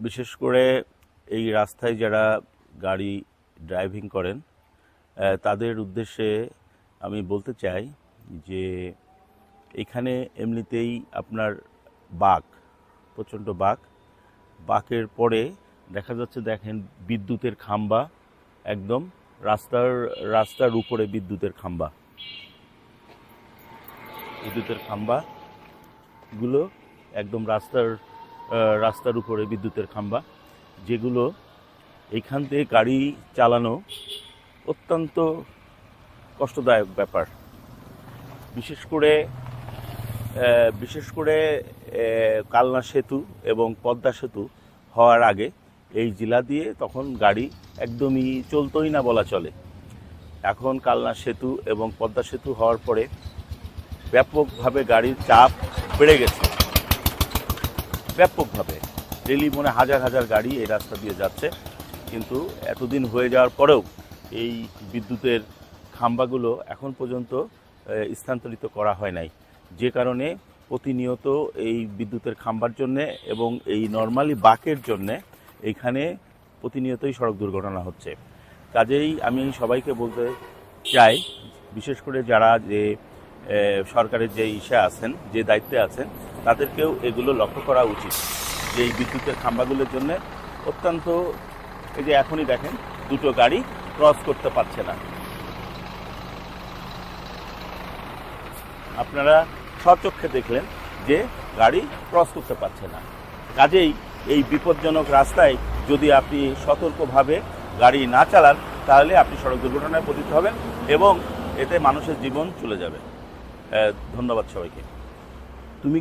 বিশেষ করে এই রাস্তায় যারা গাড়ি ড্রাইভিং করেন তাদের উদ্দেশ্যে আমি বলতে চাই যে এখানে এমনিতেই আপনার বাঘ, প্রচণ্ড বাঘ। বাঘের পরে দেখা যাচ্ছে দেখেন বিদ্যুতের খাম্বা, একদম রাস্তার রাস্তার উপরে বিদ্যুতের খাম্বা। বিদ্যুতের খাম্বাগুলো একদম রাস্তার রাস্তার উপরে বিদ্যুতের খাম্বা, যেগুলো এইখান থেকে গাড়ি চালানো অত্যন্ত কষ্টদায়ক ব্যাপার। বিশেষ করে বিশেষ করে কালনা সেতু এবং পদ্মা সেতু হওয়ার আগে এই জেলা দিয়ে তখন গাড়ি একদমই চলতোই না বলা চলে। এখন কালনা সেতু এবং পদ্মা সেতু হওয়ার পরে ব্যাপকভাবে গাড়ির চাপ বেড়ে গেছে। ব্যাপকভাবে। ডেলি মনে হাজার হাজার গাড়ি এই রাস্তা দিয়ে যাচ্ছে। কিন্তু এতদিন হয়ে যাওয়ার পরেও এই বিদ্যুতের খাম্বাগুলো এখন পর্যন্ত স্থানান্তরিত করা হয় নাই। যে কারণে প্রতিনিয়ত এই বিদ্যুতের খাম্বার জন্যে এবং এই নর্মালি বাকের জন্যে এইখানে প্রতিনিয়তই সড়ক দুর্ঘটনা হচ্ছে। কাজেই আমি সবাইকে বলতে চাই, বিশেষ করে যারা যে সরকারের যে ইসে আছেন, যে দায়িত্বে আছেন তাদেরকেও এগুলো লক্ষ্য করা উচিত যে এই বিদ্যুতের খাম্বাগুলোর জন্য অত্যন্ত এই যে এখনই দেখেন, দুটো গাড়ি ক্রস করতে পারছে না। আপনারা সচক্ষে দেখলেন যে গাড়ি ক্রস করতে পারছে না। কাজেই এই বিপজ্জনক রাস্তায় যদি আপনি সতর্কভাবে গাড়ি না চালান, তাহলে আপনি সড়ক দুর্ঘটনায় পতিত হবেন এবং এতে মানুষের জীবন চলে যাবে। ধন্যবাদ সবাইকে। তুমি